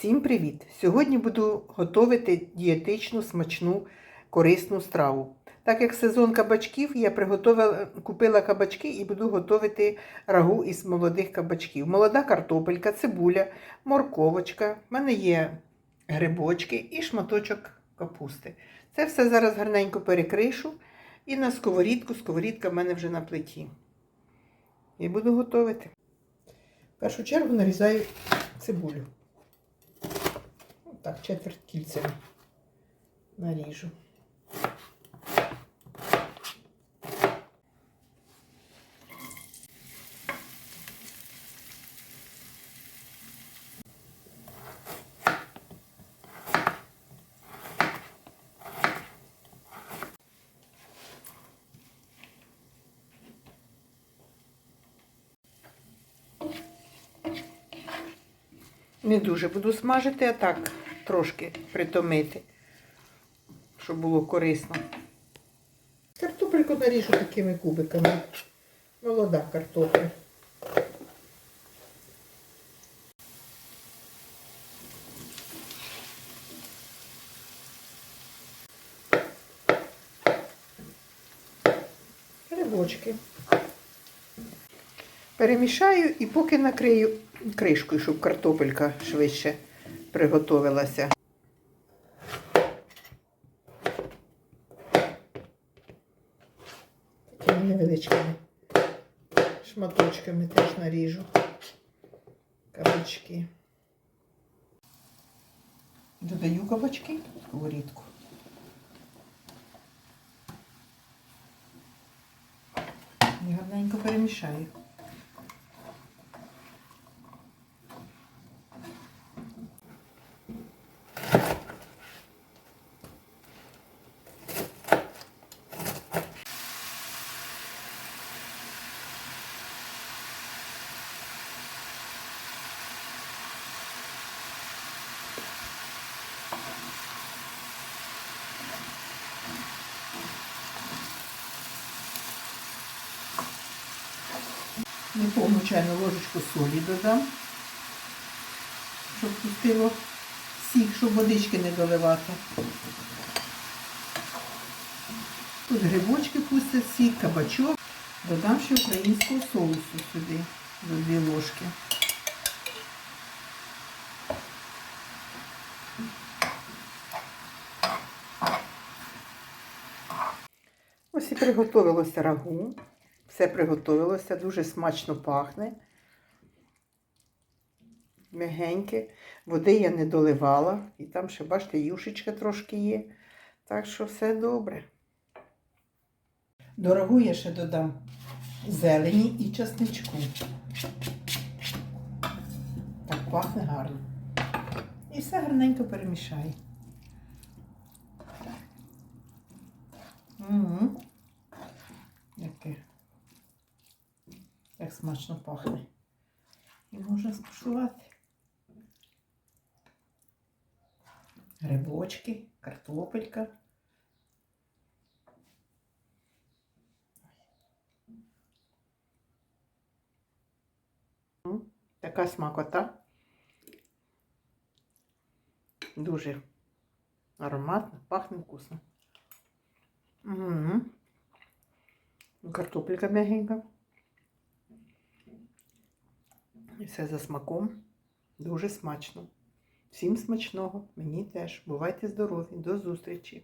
Всім привіт! Сьогодні буду готувати дієтичну, смачну, корисну страву. Так як сезон кабачків, я приготувала, купила кабачки і буду готувати рагу із молодих кабачків. Молода картопелька, цибуля, морковочка, в мене є грибочки і шматочок капусти. Це все зараз гарненько перекришу і на сковорідку, сковорідка в мене вже на плиті. І буду готувати. В першу чергу нарізаю цибулю. Так, четверть кільцями наріжу. Не дуже буду смажити, а так трошки притомити, щоб було корисно. Картопельку наріжу такими кубиками. Молода картопля. Перемішаю і поки накрию кришкою, щоб картопелька швидше приготовилася. Такими невеличкими шматочками теж наріжу кабачки. Додаю кабачки в сковорідку. І гарненько перемішаю. Неповну чайну ложечку солі додам, щоб пустило сік, щоб водички не доливати. Тут грибочки пустять сік, кабачок. Додам ще українського соусу сюди, до дві ложки. Ось і приготовилося рагу. Все приготовилося, дуже смачно пахне. Мягеньке. Води я не доливала. І там ще, бачите, юшечка трошки є. Так що все добре. До рагу я ще додам зелені і часничку. Так пахне гарно. І все гарненько перемішаю. Угу. Яке. Як смачно пахне. І можна скуштувати. Грибочки, картопелька. Така смакота. Дуже ароматно, пахне вкусно. Угу. Картопелька м'ягенька. І все за смаком. Дуже смачно. Всім смачного. Мені теж. Бувайте здорові. До зустрічі!